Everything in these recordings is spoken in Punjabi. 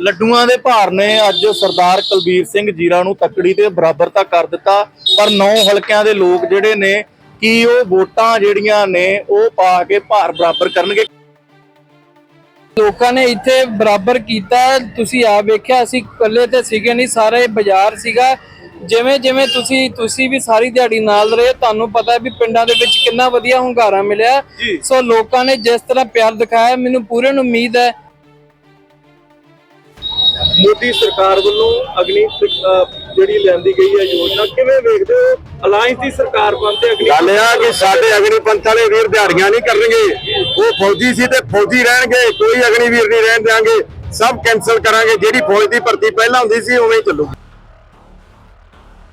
ਲੱਡੂਆਂ ਦੇ ਭਾਰ ਨੇ ਅੱਜ ਸਰਦਾਰ ਕੁਲਬੀਰ ਸਿੰਘ ਜੀਰਾ ਨੂੰ ਤੱਕੜੀ ਤੇ ਬਰਾਬਰਤਾ ਕਰ ਦਿੱਤਾ। ਪਰ ਨੌ ਹਲਕਿਆਂ ਦੇ ਲੋਕ ਜਿਹੜੇ ਨੇ ਕੀ ਉਹ ਵੋਟਾਂ ਜਿਹੜੀਆਂ ਨੇ ਉਹ ਪਾ ਕੇ ਭਾਰ ਬਰਾਬਰ ਕਰਨਗੇ? ਲੋਕਾਂ ਨੇ ਇੱਥੇ ਬਰਾਬਰ ਕੀਤਾ। ਤੁਸੀਂ ਆ ਵੇਖਿਆ ਅਸੀਂ ਇਕੱਲੇ ਤੇ ਸੀਗੇ ਨਹੀਂ ਸਾਰਾ ਬਾਜ਼ਾਰ ਸੀਗਾ। ਜਿਵੇਂ ਜਿਵੇਂ ਤੁਸੀਂ ਤੁਸੀਂ ਵੀ ਸਾਰੀ ਦਿਹਾੜੀ ਨਾਲ ਰਹੇ ਤੁਹਾਨੂੰ ਪਤਾ ਹੈ ਵੀ ਪਿੰਡਾਂ ਦੇ ਵਿੱਚ ਕਿੰਨਾ ਵਧੀਆ ਹੁੰਗਾਰਾ ਮਿਲਿਆ। ਸੋ ਲੋਕਾਂ ਨੇ ਜਿਸ ਤਰ੍ਹਾਂ ਪਿਆਰ ਦਿਖਾਇਆ ਮੈਨੂੰ ਪੂਰਨ ਉਮੀਦ ਹੈ ਮੋਦੀ ਸਰਕਾਰ ਵੱਲੋਂ ਅਗਨੀ ਜਿਹੜੀ ਲੈਂਦੀ ਗਈ ਹੈ ਯੋਜਨਾ ਕਿਵੇਂ ਵੇਖਦੇ ਹੋ? ਅਲਾਈਅੰਸ ਦੀ ਸਰਕਾਰ ਬਣਦੇ ਅਗਨੀ ਗੱਲ ਇਹ ਆ ਕਿ ਸਾਡੇ ਅਗਨੀਪੰਥ ਵਾਲੇ ਵੀਰ ਦਿਹਾੜੀਆਂ ਨਹੀਂ ਕਰਨਗੇ। ਉਹ ਫੌਜੀ ਸੀ ਤੇ ਫੌਜੀ ਰਹਿਣਗੇ ਕੋਈ ਅਗਨੀਵੀਰ ਨਹੀਂ ਰਹਿਣ ਦਿਆਂਗੇ। ਸਭ ਕੈਨਸਲ ਕਰਾਂਗੇ ਜਿਹੜੀ ਫੌਜ ਦੀ ਭਰਤੀ ਪਹਿਲਾਂ ਹੁੰਦੀ ਸੀ ਉਵੇਂ ਹੀ ਚੱਲੂਗੀ।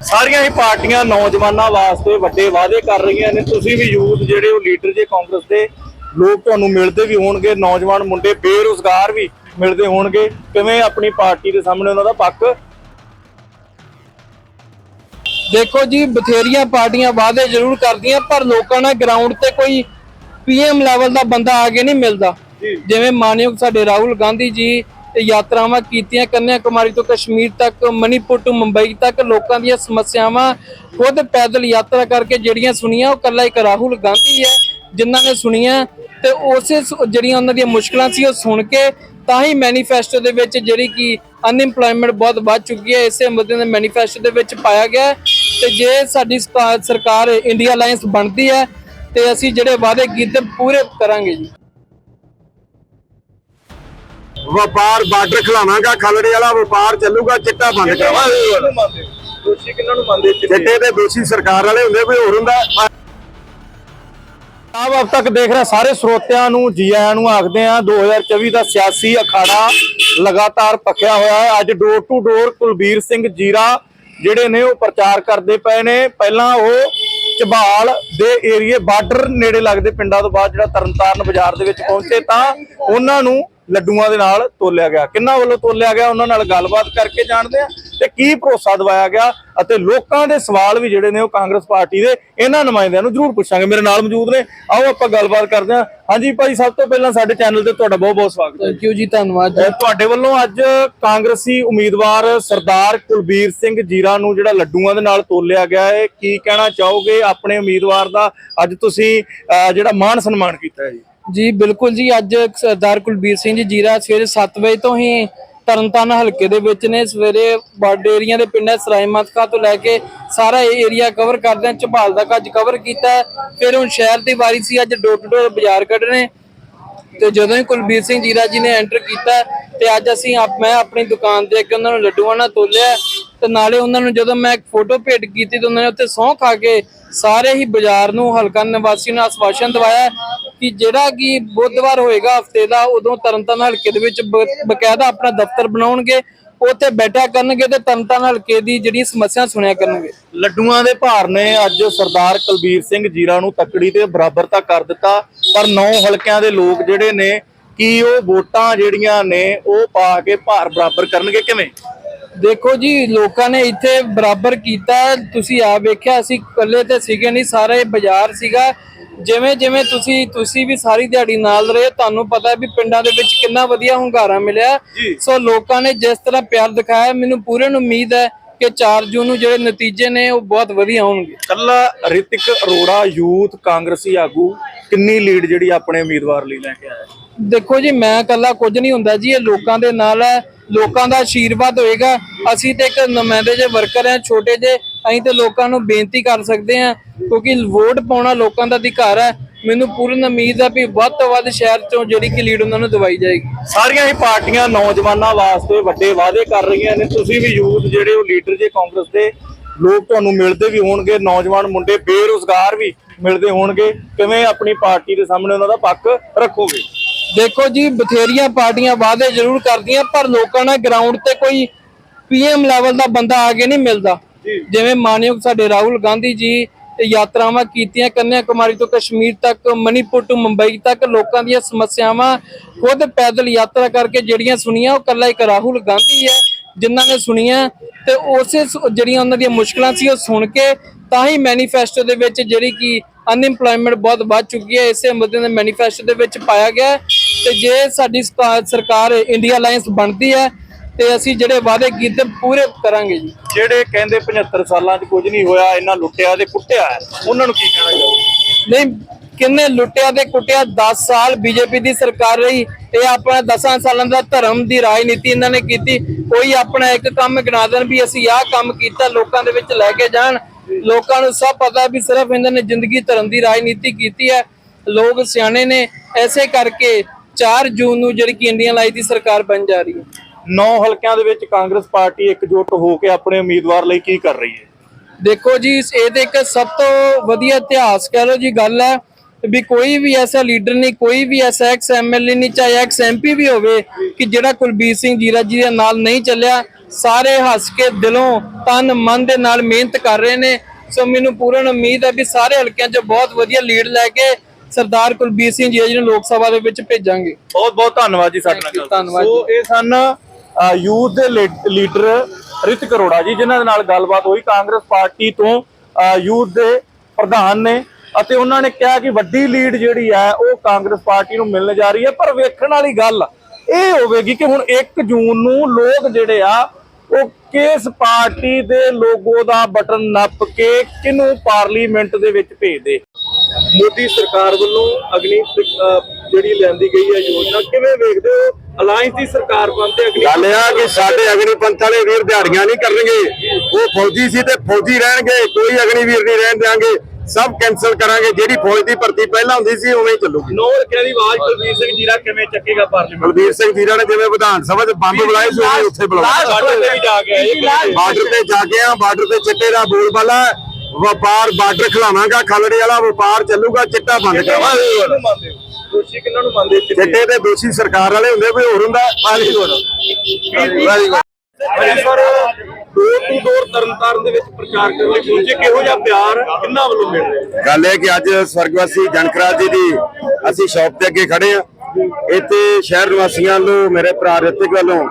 ਸਾਰੀਆਂ ਹੀ ਪਾਰਟੀਆਂ ਨੌਜਵਾਨਾਂ ਵਾਸਤੇ ਵੱਡੇ ਵਾਅਦੇ ਕਰ ਰਹੀਆਂ ਨੇ। ਤੁਸੀਂ ਵੀ ਯੂਥ ਜਿਹੜੇ ਉਹ ਲੀਡਰ ਜੇ ਕਾਂਗਰਸ ਦੇ ਲੋਕ ਤੁਹਾਨੂੰ ਮਿਲਦੇ ਵੀ ਹੋਣਗੇ ਨੌਜਵਾਨ ਮੁੰਡੇ ਬੇਰੁਜ਼ਗਾਰ ਵੀ। ਮਿਲਦੇ ਹੋਣਗੇ। ਕਿਵੇਂ ਆਪਣੀ ਪਾਰਟੀ ਦੇ ਸਾਹਮਣੇ ਉਹਨਾਂ ਦਾ ਪੱਕ ਦੇਖੋ ਜੀ ਬਥੇਰੀਆਂ ਪਾਰਟੀਆਂ ਵਾਅਦੇ ਜ਼ਰੂਰ ਕਰਦੀਆਂ ਪਰ ਲੋਕਾਂ ਨਾਲ ਗਰਾਊਂਡ ਤੇ ਕੋਈ ਪੀਐਮ ਲੈਵਲ ਦਾ ਬੰਦਾ ਆ ਕੇ ਨਹੀਂ ਮਿਲਦਾ। ਜਿਵੇਂ ਮਾਨਯੋਗ ਸਾਡੇ ਰਾਹੁਲ ਗਾਂਧੀ ਜੀ ਯਾਤਰਾਵਾਂ ਕੀਤੀਆਂ ਕੰਨਿਆ ਕੁਮਾਰੀ ਤੋਂ ਕਸ਼ਮੀਰ ਤੱਕ ਮਨੀਪੁਰ ਤੋਂ ਮੁੰਬਈ ਤੱਕ ਲੋਕਾਂ ਦੀਆਂ ਸਮੱਸਿਆਵਾਂ ਖੁਦ ਪੈਦਲ ਯਾਤਰਾ ਕਰਕੇ ਜਿਹੜੀਆਂ ਸੁਣੀਆਂ ਉਹ ਕੱਲਾ ਇੱਕ ਰਾਹੁਲ ਗਾਂਧੀ ਹੈ ਜਿਨ੍ਹਾਂ ਨੇ ਸੁਣੀਆਂ ਤੇ ਉਸੇ ਜਿਹੜੀਆਂ ਉਹਨਾਂ ਦੀਆਂ ਮੁਸ਼ਕਲਾਂ ਸੀ ਉਹ ਸੁਣ ਕੇ ਤਾਂ ਹੀ ਮੈਨੀਫੈਸਟੋ ਦੇ ਵਿੱਚ ਜਿਹੜੀ ਕਿ ਅਨਇੰਪਲੋਇਮੈਂਟ ਬਹੁਤ ਵੱਧ ਚੁੱਕੀ ਹੈ ਇਸੇ ਮੁੱਦੇ ਦੇ ਮੈਨੀਫੈਸਟੋ ਦੇ ਵਿੱਚ ਪਾਇਆ ਗਿਆ ਤੇ ਜੇ ਸਾਡੀ ਸਰਕਾਰ- ਇੰਡੀਆ ਅਲਾਈਅੰਸ ਬਣਦੀ ਹੈ ਤੇ ਅਸੀਂ ਜਿਹੜੇ ਵਾਅਦੇ ਕੀਤੇ ਪੂਰੇ ਕਰਾਂਗੇ ਜੀ। ਵਪਾਰ ਬਾਰਡਰ ਖਿਲਾਵਾਂਗਾ ਖਲੜੇ ਵਾਲਾ ਵਪਾਰ ਚੱਲੂਗਾ ਚਿੱਟਾ ਬੰਦ ਕਰਾਵਾਂਗੇ। ਦੋਸ਼ੀ ਕਿਹਨਾਂ ਨੂੰ ਮੰਨਦੇ ਚਿੱਟੇ ਦੇ ਦੋਸ਼ੀ ਸਰਕਾਰ ਵਾਲੇ ਹੁੰਦੇ ਕੋਈ ਹੋਰ ਹੁੰਦਾ। ਆਪ ਅਬ ਤੱਕ ਦੇਖ ਰਹੇ, ਸਾਰੇ ਸਰੋਤਿਆਂ ਨੂੰ ਜੀ ਆਇਆਂ ਨੂੰ ਆਖਦੇ ਆ 2024 ਦਾ ਸਿਆਸੀ ਅਖਾੜਾ ਲਗਾਤਾਰ ਪੱਕਿਆ ਹੋਇਆ ਹੈ। ਅੱਜ door to door Kulbir Singh Zira ਜਿਹੜੇ ਨੇ ਉਹ ਪ੍ਰਚਾਰ ਕਰਦੇ ਪਏ ਨੇ। ਪਹਿਲਾਂ ਉਹ ਝਬਾਲ ਦੇ ਏਰੀਏ ਬਾਰਡਰ ਨੇੜੇ ਲੱਗਦੇ ਪਿੰਡਾਂ ਤੋਂ ਬਾਅਦ ਜਿਹੜਾ ਤਰਨਤਾਰਨ ਬਾਜ਼ਾਰ ਦੇ ਵਿੱਚ ਪਹੁੰਚੇ ਤਾਂ ਉਹਨਾਂ ਨੂੰ ਲੱਡੂਆਂ ਦੇ ਨਾਲ ਤੋਲਿਆ ਗਿਆ। ਕਿੰਨਾ ਵੱਲੋਂ ਤੋਲਿਆ ਗਿਆ? ਉਹਨਾਂ ਨਾਲ ਗੱਲਬਾਤ ਕਰਕੇ ਜਾਣਦੇ ਆ ਤੇ ਕੀ ਭਰੋਸਾ ਦਿਵਾਇਆ ਗਿਆ ਅਤੇ ਲੋਕਾਂ ਦੇ ਸਵਾਲ ਵੀ ਜਿਹੜੇ ਨੇ ਉਹ ਕਾਂਗਰਸ ਪਾਰਟੀ ਦੇ ਇਹਨਾਂ ਨੁਮਾਇੰਦਿਆਂ ਨੂੰ ਜ਼ਰੂਰ ਪੁੱਛਾਂਗੇ। ਮੇਰੇ ਨਾਲ ਮੌਜੂਦ ਨੇ। ਆਓ ਆਪਾਂ ਗੱਲਬਾਤ ਕਰਦੇ ਹਾਂ। ਹਾਂਜੀ ਭਾਈ ਸਭ ਤੋਂ ਪਹਿਲਾਂ ਸਾਡੇ ਚੈਨਲ ਤੇ ਤੁਹਾਡਾ ਬਹੁਤ ਬਹੁਤ ਸਵਾਗਤ ਹੈ। ਥੈਂਕ ਯੂ ਜੀ ਧੰਨਵਾਦ ਜੀ। ਤੁਹਾਡੇ ਵੱਲੋਂ ਅੱਜ ਕਾਂਗਰਸੀ ਉਮੀਦਵਾਰ ਸਰਦਾਰ ਕੁਲਬੀਰ ਸਿੰਘ ਜੀਰਾ ਨੂੰ ਜਿਹੜਾ ਲੱਡੂਆਂ ਦੇ ਨਾਲ ਤੋਲਿਆ ਗਿਆ ਹੈ ਕੀ ਕਹਿਣਾ ਚਾਹੋਗੇ ਆਪਣੇ ਉਮੀਦਵਾਰ ਦਾ? ਅੱਜ ਤੁਸੀਂ ਅਹ, ਜਿਹੜਾ ਮਾਣ ਸਨਮਾਨ ਕੀਤਾ ਹੈ ਜੀ। ਜੀ ਬਿਲਕੁਲ ਜੀ ਅੱਜ ਸਰਦਾਰ ਕੁਲਬੀਰ ਸਿੰਘ ਜੀ ਜੀਰਾ ਸਵੇਰੇ 7 ਵਜੇ ਤੋਂ ਹੀ ਤਰਨਤਾਰਨ ਹਲਕੇ ਦੇ ਵਿੱਚ ਨੇ। ਸਵੇਰੇ ਬਾਰਡਰ ਏਰੀਆ ਦੇ ਪਿੰਡਾਂ ਸਰਾਏ ਮਤਕਾ ਤੋਂ ਲੈ ਕੇ ਸਾਰਾ ਇਹ ਏਰੀਆ ਕਵਰ ਕਰਦੇ ਹਾਂ। ਝਬਾਲ ਦਾ ਕੱਜ ਕਵਰ ਕੀਤਾ ਫਿਰ ਹੁਣ ਸ਼ਹਿਰ ਦੀ ਵਾਰੀ ਸੀ, ਅੱਜ ਡੋਰ ਟੂ ਡੋਰ ਬਾਜ਼ਾਰ ਕੱਢਣੇ ਤੇ ਜਦੋਂ ਹੀ ਕੁਲਬੀਰ ਸਿੰਘ ਜੀਰਾ ਜੀ ਨੇ ਐਂਟਰ ਕੀਤਾ ਤੇ ਅੱਜ ਅਸੀਂ ਆਪ ਮੈਂ ਆਪਣੀ ਦੁਕਾਨ ਤੇ ਅੱਗੇ ਉਹਨਾਂ ਨੂੰ ਲੱਡੂਆਂ ਨਾਲ ਤੋਲਿਆ ਤੇ ਨਾਲੇ ਉਹਨਾਂ ਨੂੰ ਜਦੋਂ ਮੈਂ ਇੱਕ ਫੋਟੋ ਭੇਟ ਕੀਤੀ ਤੇ ਉਹਨਾਂ ਨੇ ਉੱਥੇ ਸਹੁੰ ਖਾ ਕੇ ਸਾਰੇ ਹੀ ਬਾਜ਼ਾਰ ਨੂੰ, ਹਲਕਾ ਨਿਵਾਸੀ ਨੂੰ ਆਸਵਾਸ਼ਨ ਦਵਾਇਆ ਕਿ ਜਿਹੜਾ ਕਿ ਬੁੱਧਵਾਰ ਹੋਏਗਾ ਹਫ਼ਤੇ ਦਾ, ਉਦੋਂ ਤਰਨਤਾਰਨ ਹਲਕੇ ਦੇ ਵਿੱਚ ਬਕਾਇਦਾ ਆਪਣਾ ਦਫ਼ਤਰ ਬਣਾਉਣਗੇ, ਉੱਥੇ ਬੈਠਾ ਕਰਨਗੇ ਤੇ ਤਰਨਤਾਰਨ ਹਲਕੇ ਦੀ ਜਿਹੜੀ ਸਮੱਸਿਆ ਸੁਣਿਆ ਕਰਨਗੇ। ਲੱਡੂਆਂ ਦੇ ਭਾਰ ਨੇ ਅੱਜ ਸਰਦਾਰ ਕੁਲਬੀਰ ਸਿੰਘ ਜੀਰਾ ਨੂੰ ਤੱਕੜੀ ਤੇ ਬਰਾਬਰ ਤਾਂ ਕਰ ਦਿੱਤਾ, ਪਰ ਨੌ ਹਲਕਿਆਂ ਦੇ ਲੋਕ ਜਿਹੜੇ ਨੇ, ਕੀ ਉਹ ਵੋਟਾਂ ਜਿਹੜੀਆਂ ਨੇ, ਉਹ ਪਾ ਕੇ ਭਾਰ ਬਰਾਬਰ ਕਰਨਗੇ? ਕਿਵੇਂ? ਦੇਖੋ ਜੀ ਲੋਕਾਂ ਨੇ ਇੱਥੇ ਬਰਾਬਰ ਕੀਤਾ ਤੁਸੀਂ ਆ ਵੇਖਿਆ ਅਸੀਂ ਇਕੱਲੇ ਤੇ ਸੀਗੇ ਨਹੀਂ ਸਾਰਾ ਬਾਜ਼ਾਰ ਸੀਗਾ। ਜਿਵੇਂ ਜਿਵੇਂ ਤੁਸੀਂ ਤੁਸੀਂ ਵੀ ਸਾਰੀ ਦਿਹਾੜੀ ਨਾਲ ਰਹੇ ਤੁਹਾਨੂੰ ਪਤਾ ਹੈ ਵੀ ਪਿੰਡਾਂ ਦੇ ਵਿੱਚ ਕਿੰਨਾ ਵਧੀਆ ਹੁੰਗਾਰਾ ਮਿਲਿਆ। ਸੋ ਲੋਕਾਂ ਨੇ ਜਿਸ ਤਰ੍ਹਾਂ ਪਿਆਰ ਦਿਖਾਇਆ ਮੈਨੂੰ ਪੂਰਨ ਉਮੀਦ ਹੈ ਕਿ 4 ਜੂਨ ਨੂੰ ਜਿਹੜੇ ਨਤੀਜੇ ਨੇ ਉਹ ਬਹੁਤ ਵਧੀਆ ਹੋਣਗੇ। ਕੱਲਾ ਰਿਤਿਕ ਅਰੋੜਾ ਯੂਥ ਕਾਂਗਰਸੀ ਆਗੂ ਕਿੰਨੀ ਲੀਡ ਜਿਹੜੀ ਆਪਣੇ ਉਮੀਦਵਾਰ ਲਈ ਲੈ ਕੇ ਆਇਆ? ਦੇਖੋ ਜੀ ਮੈਂ ਇਕੱਲਾ ਕੁਝ ਨਹੀਂ ਹੁੰਦਾ ਜੀ ਇਹ ਲੋਕਾਂ ਦੇ ਨਾਲ ਹੈ। ਲੋਕਾਂ ਦਾ ਆਸ਼ੀਰਵਾਦ ਹੋਏਗਾ। ਅਸੀਂ ਤੇ ਇੱਕ ਨੁਮਾਇੰਦੇ ਜੇ ਵਰਕਰ ਹਾਂ, ਛੋਟੇ ਜੇ ਅਸੀਂ ਤੇ ਲੋਕਾਂ ਨੂੰ ਬੇਨਤੀ ਕਰ ਸਕਦੇ ਹਾਂ, ਕਿਉਂਕਿ ਵੋਟ ਪਾਉਣਾ ਲੋਕਾਂ ਦਾ ਅਧਿਕਾਰ ਹੈ। ਮੈਨੂੰ ਪੂਰਨ ਉਮੀਦ ਹੈ ਵੀ ਵੱਧ ਤੋਂ ਵੱਧ ਸ਼ਹਿਰ ਚੋਂ ਜਿਹੜੀ ਕਿ ਲੀਡ ਉਹਨਾਂ ਨੂੰ ਦਵਾਈ ਜਾਏਗੀ। ਸਾਰੀਆਂ ਹੀ ਪਾਰਟੀਆਂ ਨੌਜਵਾਨਾਂ ਵਾਸਤੇ ਵੱਡੇ ਵਾਅਦੇ ਕਰ ਰਹੀਆਂ ਨੇ। ਤੁਸੀਂ ਵੀ ਯੂਥ ਜਿਹੜੇ ਉਹ ਲੀਡਰ ਜੇ ਕਾਂਗਰਸ ਦੇ, ਲੋਕ ਤੁਹਾਨੂੰ ਮਿਲਦੇ ਵੀ ਹੋਣਗੇ। ਨੌਜਵਾਨ ਮੁੰਡੇ ਬੇਰੁਜ਼ਗਾਰ ਵੀ ਮਿਲਦੇ ਹੋਣਗੇ। ਕਿਵੇਂ ਆਪਣੀ ਪਾਰਟੀ ਦੇ ਸਾਹਮਣੇ ਉਹਨਾਂ ਦਾ ਪੱਕ ਰੱਖੋਗੇ? ਦੇਖੋ ਜੀ ਬਥੇਰੀਆਂ ਪਾਰਟੀਆਂ ਵਾਅਦੇ ਜ਼ਰੂਰ ਕਰਦੀਆਂ ਪਰ ਲੋਕਾਂ ਨਾਲ ਗਰਾਊਂਡ ਤੇ ਕੋਈ ਪੀਐਮ ਲੈਵਲ ਦਾ ਬੰਦਾ ਆ ਕੇ ਨਹੀਂ ਮਿਲਦਾ। ਜਿਵੇਂ ਮਾਨਯੋਗ ਸਾਡੇ ਰਾਹੁਲ ਗਾਂਧੀ ਜੀ ਯਾਤਰਾਵਾਂ ਕੀਤੀਆਂ ਕੰਨਿਆ ਕੁਮਾਰੀ ਤੋਂ ਕਸ਼ਮੀਰ ਤੱਕ ਮਨੀਪੁਰ ਤੋਂ ਮੁੰਬਈ ਤੱਕ ਲੋਕਾਂ ਦੀਆਂ ਸਮੱਸਿਆਵਾਂ ਖੁਦ ਪੈਦਲ ਯਾਤਰਾ ਕਰਕੇ ਜਿਹੜੀਆਂ ਸੁਣੀਆਂ ਉਹ ਕੱਲਾ ਇੱਕ ਰਾਹੁਲ ਗਾਂਧੀ ਹੈ ਜਿਨ੍ਹਾਂ ਨੇ ਸੁਣੀਆਂ ਤੇ ਉਸੇ ਜਿਹੜੀਆਂ ਉਹਨਾਂ ਦੀਆਂ ਮੁਸ਼ਕਲਾਂ ਸੀ ਉਹ ਸੁਣ ਕੇ ਤਾਂ ਹੀ ਮੈਨੀਫੈਸਟੋ ਦੇ ਵਿੱਚ ਜਿਹੜੀ ਕਿ ਅਨਇੰਪਲੋਇਮੈਂਟ ਬਹੁਤ ਵੱਧ ਚੁੱਕੀ ਹੈ ਇਸੇ ਮੁੱਦੇ ਦੇ ਮੈਨੀਫੈਸਟੋ ਦੇ ਵਿੱਚ ਪਾਇਆ ਗਿਆ ਤੇ ਜੇ ਸਾਡੀ ਸਰਕਾਰ- ਇੰਡੀਆ ਅਲਾਈਅੰਸ ਬਣਦੀ ਹੈ ਤੇ ਅਸੀਂ ਜਿਹੜੇ ਵਾਅਦੇ ਕੀਤੇ ਪੂਰੇ ਕਰਾਂਗੇ ਜੀ। ਜਿਹੜੇ ਕਹਿੰਦੇ 75 ਸਾਲਾਂ 'ਚ ਕੁਝ ਨਹੀਂ ਹੋਇਆ ਇਹਨਾਂ ਲੁੱਟਿਆ ਤੇ ਕੁੱਟਿਆ ਉਹਨਾਂ ਨੂੰ ਕੀ ਕਹਿਣਾ ਚਾਹੋਗੇ? ਨਹੀਂ ਕਿੰਨੇ ਲੁੱਟਿਆ ਤੇ ਕੁੱਟਿਆ 10 ਸਾਲ ਬੀਜੇਪੀ ਦੀ ਸਰਕਾਰ ਰਹੀ ਇਹ ਆਪਣਾ 10 ਸਾਲਾਂ ਦਾ ਧਰਮ ਦੀ ਰਾਜਨੀਤੀ ਇਹਨਾਂ ਨੇ ਕੀਤੀ। ਕੋਈ ਆਪਣਾ ਇੱਕ ਕੰਮ ਗਿਣਾ ਦੇਣ ਵੀ ਅਸੀਂ ਆਹ ਕੰਮ ਕੀਤਾ ਲੋਕਾਂ ਦੇ ਵਿੱਚ ਲੈ ਕੇ ਜਾਣ। ਲੋਕਾਂ ਨੂੰ ਸਭ ਪਤਾ ਵੀ ਸਿਰਫ ਇਹਨਾਂ ਨੇ ਜ਼ਿੰਦਗੀ ਧਰਮ ਦੀ ਰਾਜਨੀਤੀ ਕੀਤੀ ਹੈ। ਲੋਕ ਸਿਆਣੇ ਨੇ ਐਸੇ ਕਰਕੇ 4 ਜੂਨ ਨੂੰ ਜਿਹੜੀ ਕਿ ਇੰਡੀਅਨ ਲਾਈ ਦੀ ਸਰਕਾਰ ਬਣ ਜਾ ਰਹੀ ਹੈ। ਨੌ ਹਲਕਿਆਂ ਦੇ ਵਿੱਚ ਕਾਂਗਰਸ ਪਾਰਟੀ ਇਕਜੁੱਟ ਹੋ ਕੇ ਆਪਣੇ ਉਮੀਦਵਾਰ ਲਈ ਕੀ ਕਰ ਰਹੀ ਹੈ? ਦੇਖੋ ਜੀ ਇਹ ਤੇ ਇੱਕ ਸਭ ਤੋਂ ਵਧੀਆ ਇਤਿਹਾਸ ਕਹਿ ਲਓ ਜੀ ਗੱਲ ਹੈ ਵੀ ਕੋਈ ਵੀ ਐਸਾ ਲੀਡਰ ਨਹੀਂ ਕੋਈ ਵੀ ਐਸਾ ਐਕਸ ਐਮਐਲਏ ਨਹੀਂ ਚਾਹੇ ਐਕਸ ਐਮਪੀ ਵੀ ਹੋਵੇ ਕਿ ਜਿਹੜਾ ਕੁਲਬੀਰ ਸਿੰਘ ਜੀਰਾ ਜੀ ਦੇ ਨਾਲ ਨਹੀਂ ਚੱਲਿਆ ਸਾਰੇ ਹੱਸ ਕੇ ਦਿਲੋਂ ਤਨ ਮਨ ਦੇ ਨਾਲ ਮਿਹਨਤ ਕਰ ਰਹੇ ਨੇ। ਸੋ ਮੈਨੂੰ ਪੂਰਨ ਉਮੀਦ ਹੈ ਵੀ ਸਾਰੇ ਹਲਕਿਆਂ 'ਚ ਬਹੁਤ ਵਧੀਆ ਲੀਡ ਲੈ ਕੇ ਸਰਦਾਰ ਕੁਲਬੀਰ ਸਿੰਘ ਜੀ ਨੂੰ ਲੋਕ ਸਭਾ ਦੇ ਵਿੱਚ ਭੇਜਾਂਗੇ। ਬਹੁਤ ਬਹੁਤ ਧੰਨਵਾਦ ਜੀ ਸਾਡੇ ਨਾਲ ਧੰਨਵਾਦ ਸੋ ਇਹ ਸਨ ਯੂਥ ਦੇ ਲੀਡਰ ਰਿਤ ਕਰੋੜਾ ਜੀ ਜਿਨ੍ਹਾਂ ਦੇ ਨਾਲ ਗੱਲਬਾਤ ਹੋਈ। ਕਾਂਗਰਸ ਪਾਰਟੀ ਤੋਂ ਯੂਥ ਦੇ ਪ੍ਰਧਾਨ ਨੇ ਅਤੇ ਉਹਨਾਂ ਨੇ ਕਿਹਾ ਕਿ ਵੱਡੀ ਲੀਡ ਜਿਹੜੀ ਹੈ ਉਹ ਕਾਂਗਰਸ ਪਾਰਟੀ ਨੂੰ ਮਿਲਣ ਜਾ ਰਹੀ ਹੈ। ਪਰ ਵੇਖਣ ਵਾਲੀ ਗੱਲ ਇਹ ਹੋਵੇਗੀ ਕਿ ਹੁਣ 1 ਜੂਨ ਨੂੰ ਲੋਕ ਜਿਹੜੇ ਆ ਉਹ ਕਿਸ ਪਾਰਟੀ ਦੇ ਲੋਗੋ ਦਾ ਬਟਨ ਨੱਪ ਕੇ ਕਿਹਨੂੰ ਪਾਰਲੀਮੈਂਟ ਦੇ ਵਿੱਚ ਭੇਜਦੇ? ਮੋਦੀ ਸਰਕਾਰ ਵੱਲੋਂ ਅਗਨੀ ਜਿਹੜੀ ਲੈਂਦੀ ਗਈ ਹੈ ਯੋਜਨਾ ਕਿਵੇਂ ਵੇਖਦੇ ਹੋ? ਅਲਾਈਅੰਸ ਦੀ ਸਰਕਾਰ ਬਣਦੇ ਅਗਨੀ ਗੱਲ ਆ ਕਿ ਸਾਡੇ ਅਗਨੀ ਪੰਥ ਵਾਲੇ ਵੀਰ ਦਿਹਾੜੀਆਂ ਨਹੀਂ ਕਰਨਗੇ। ਉਹ ਫੌਜੀ ਸੀ ਤੇ ਫੌਜੀ ਰਹਿਣਗੇ ਕੋਈ ਅਗਨੀ ਵੀਰ ਨਹੀਂ ਰਹਿਣ ਦਿਆਂਗੇ। ਸਭ ਕੈਨਸਲ ਕਰਾਂਗੇ ਜਿਹੜੀ ਫੌਜ ਦੀ ਭਰਤੀ ਪਹਿਲਾਂ ਹੁੰਦੀ ਸੀ ਉਵੇਂ ਹੀ ਚੱਲੂਗੀ। ਨੌ ਰੁਪਏ ਦੀ ਆਵਾਜ਼ ਕੁਲਵੀਰ ਸਿੰਘ ਜੀਰਾ ਕਿਵੇਂ ਚੱਕੇਗਾ ਪਾਰਲੀਮੈਂਟ ਬਲਬੀਰ ਸਿੰਘ ਜੀਰਾ ਨੇ ਜਿਵੇਂ ਵਿਧਾਨ ਸਭਾ 'ਚ ਬੰਬ ਬੁਲਾਏ ਸੀ ਉੱਥੇ ਬੁਲਾਇਆ ਬਾਰਡਰ ਤੇ ਵੀ ਜਾ ਕੇ ਬਾਰਡਰ ਤੇ ਜਾ ਕੇ ਆ ਬਾਰਡਰ ਤੇ ਚਿੱਟੇ ਦਾ ਬੋਲ ਬਾਲਾ ਹੈ। ਵਪਾਰ ਬਾਰਡਰ ਖਿਲਾਵਾਂਗਾ ਖਲੜੇ ਵਾਲਾ ਵਪਾਰ ਚੱਲੂਗਾ ਚਿੱਟਾ ਬੰਦ ਕਰਾਵਾਂਗੇ। ਦੋਸ਼ੀ ਕਿਹਨਾਂ ਨੂੰ ਮੰਨਦੇ ਚਿੱਟੇ? ਦੇ ਦੋਸ਼ੀ ਸਰਕਾਰ ਵਾਲੇ ਹੁੰਦੇ ਕੋਈ ਹੋਰ ਹੁੰਦਾ? ਆਲੀ ਹੋਰ ਵੈਰੀ ਗੁੱਡ ਪਰ ਡੋਰ ਟੂ ਡੋਰ ਤਰਨਤਾਰਨ ਦੇ ਵਿੱਚ ਪ੍ਰਚਾਰ ਕਰਨ ਲਈ ਪਹੁੰਚੇ ਕਿਹੋ ਜਿਹਾ ਪਿਆਰ ਕਿੰਨਾ ਵੱਲੋਂ ਮਿਲ ਰਿਹਾ? ਹੈ ਗੱਲ ਇਹ ਕਿ ਅੱਜ ਸਵਰਗਵਾਸੀ ਜਨਕਰਾਜ ਜੀ ਦੀ ਅਸੀਂ ਸ਼ੌਪ ਤੇ ਅੱਗੇ ਖੜੇ ਆ ਇੱਥੇ ਸ਼ਹਿਰ ਨਿਵਾਸੀਆਂ ਨੂੰ ਮੇਰੇ ਭਰਾ ਰਿਤਿਕ ਵੱਲੋਂ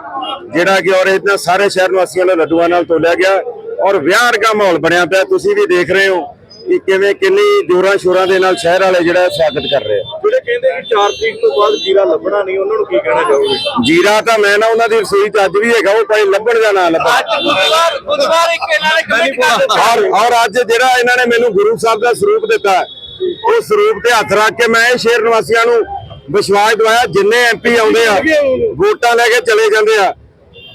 ਜਿਹੜਾ ਕਿ ਔਰ ਇਹਨਾਂ ਸਾਰੇ ਸ਼ਹਿਰ ਨਿਵਾਸੀਆਂ ਨੂੰ ਲੱਡੂਆਂ ਨਾਲ ਤੋਲਿਆ ਗਿਆ। ਔਰ ਵਿਆਹ ਵਰਗਾ ਮਾਹੌਲ ਬਣਿਆ ਪਿਆ ਤੁਸੀਂ ਵੀ ਦੇਖ ਰਹੇ ਹੋ ਕਿ ਕਿਵੇਂ ਕਿੰਨੀ ਜੋਰਾਂ ਸ਼ੋਰਾਂ ਦੇ ਨਾਲ ਸ਼ਹਿਰ ਵਾਲੇ ਜਿਹੜਾ ਸਵਾਗਤ ਕਰ ਰਹੇ ਆ। ਜਿਹੜੇ ਕਹਿੰਦੇ ਕਿ 4 ਤਰੀਕ ਤੋਂ ਬਾਅਦ ਜੀਰਾ ਲੱਭਣਾ ਨਹੀਂ ਉਹਨਾਂ ਨੂੰ ਕੀ ਕਹਿਣਾ ਚਾਹੋਗੇ? ਜੀਰਾ ਤਾਂ ਮੈਂ ਨਾ ਉਹਨਾਂ ਦੀ ਰਸੋਈ ਚ ਅੱਜ ਵੀ ਹੈਗਾ ਉਹ ਭਾਈ ਲੱਭਣ ਦਾ ਨਾ ਲੱਭਣ। ਬੁੱਧਵਾਰ ਬੁੱਧਵਾਰ ਇੱਕ ਇਹਨਾਂ ਨੇ ਕਮਿਟ ਕਰ ਦਿੱਤਾ। ਔਰ ਔਰ ਅੱਜ ਜਿਹੜਾ ਇਹਨਾਂ ਨੇ ਮੈਨੂੰ ਗੁਰੂ ਸਾਹਿਬ ਦਾ ਸਰੂਪ ਦਿੱਤਾ ਹੈ, ਉਹ ਸਰੂਪ ਤੇ ਹੱਥ ਰੱਖ ਕੇ ਮੈਂ ਇਹ ਸ਼ਹਿਰ ਨਿਵਾਸੀਆਂ ਨੂੰ ਵਿਸ਼ਵਾਸ ਦਿਵਾਇਆ ਜਿੰਨੇ ਐਮਪੀ ਆਉਂਦੇ ਆ। ਵੋਟਾਂ ਲੈ ਕੇ ਚਲੇ ਜਾਂਦੇ ਆ।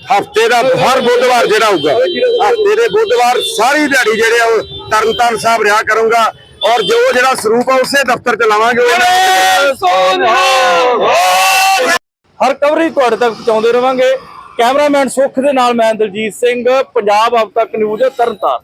ਹਫ਼ਤੇ ਦਾ ਹਰ ਬੁੱਧਵਾਰ ਜਿਹੜਾ ਹੋਊਗਾ ਹਫ਼ਤੇ ਦੇ ਬੁੱਧਵਾਰ ਸਾਰੀ ਦਿਹਾੜੀ ਜਿਹੜੇ ਉਹ ਤਰਨਤਾਰਨ ਸਾਹਿਬ ਰਿਹਾ ਕਰੂੰਗਾ ਔਰ ਜੋ ਜਿਹੜਾ ਸਰੂਪ ਆ ਉਸੇ ਦਫ਼ਤਰ ਚ ਲਾਵਾਂਗੇ। ਹਰ ਕਵਰੇਜ ਤੁਹਾਡੇ ਤੱਕ ਪਹੁੰਚਾਉਂਦੇ ਰਵਾਂਗੇ। ਕੈਮਰਾਮੈਨ ਸੁਖ ਦੇ ਨਾਲ ਮੈਂ ਦਲਜੀਤ ਸਿੰਘ, ਪੰਜਾਬ ਅਬ ਤੱਕ ਨਿਊਜ਼ ਤਰਨਤਾਰਨ।